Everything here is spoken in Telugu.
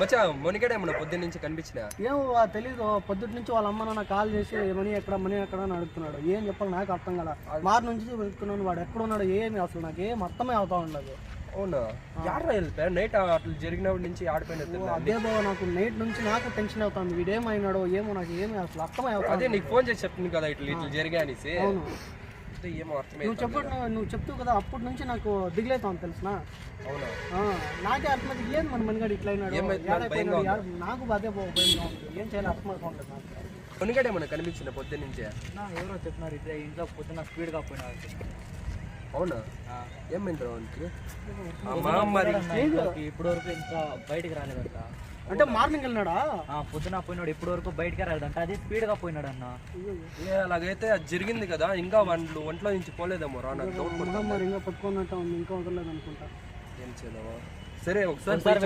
మచ్చా మొనిగడ ఏమన్నా పొద్దున్న నుంచి కనిపించినా? ఏమో తెలీదు. పొద్దుటి నుంచి వాళ్ళ అమ్మ నాన్న కాల్ చేసి మనీ ఎక్కడ మనీ ఎక్కడ అని అడుగుతున్నాడు. ఏం చెప్పాలి నాకు అర్థం కదా మారు నుంచి వెతుకున్నాను వాడు ఎక్కడ ఉన్నాడు ఏమి అసలు నాకు ఏం అర్థమే అవుతా ఉండదు. అవునా? యాడ వెళ్ళిపోయా నైట్ అట్లా జరిగినప్పటి నుంచి ఆడిపోయిన అదే బావ నాకు నైట్ నుంచి నాకు టెన్షన్ అవుతుంది. వీడేమైనాడో ఏమో నాకు ఏమి అసలు అర్థమే అవుతా అదే నీకు ఫోన్ చేసి చెప్తుంది కదా ఇట్లా ఇట్లా జరిగా అనేసి. అంటే ఏమో నువ్వు అర్థమైంది చెప్పు నువ్వు చెప్తూ కదా అప్పటి నుంచి నాకు దిగులేతాను తెలిసిన? అవునా? నాకే అర్థమైంది ఏం మన మనిగాడు ఇట్లా అయినాడు? నాకు ఉంది ఏం చేయాలి అర్థం అవుతుంది నాకు. మొనిగడ ఏమన్నా కనిపించిన పొద్దున్న నుంచే? నా ఎవరో చెప్పినారు ఇదే ఇంట్లో పొద్దున్న స్పీడ్గా పోయినారు అవునా? ఏమైంది మరి ఇప్పుడు వరకు ఇంకా బయటికి రాలేదంట. అంటే మార్నింగ్ వెళ్ళినాడా? ఆ, పొద్దున పోయినాడు ఇప్పుడు వరకు బయటికి రాలేదంట. అది స్పీడ్గా పోయినాడు అన్న ఏ అలాగైతే అది జరిగింది కదా ఇంకా వాళ్ళు ఒంట్లో నుంచి పోలేదేమో రా నాకు డౌట్ ఇంకా పట్టుకున్నట్టు ఉంది ఇంకా వదలలేదు అనుకుంటా ఏం చేద్దామా? సరే ఒకసారి ఒకసారి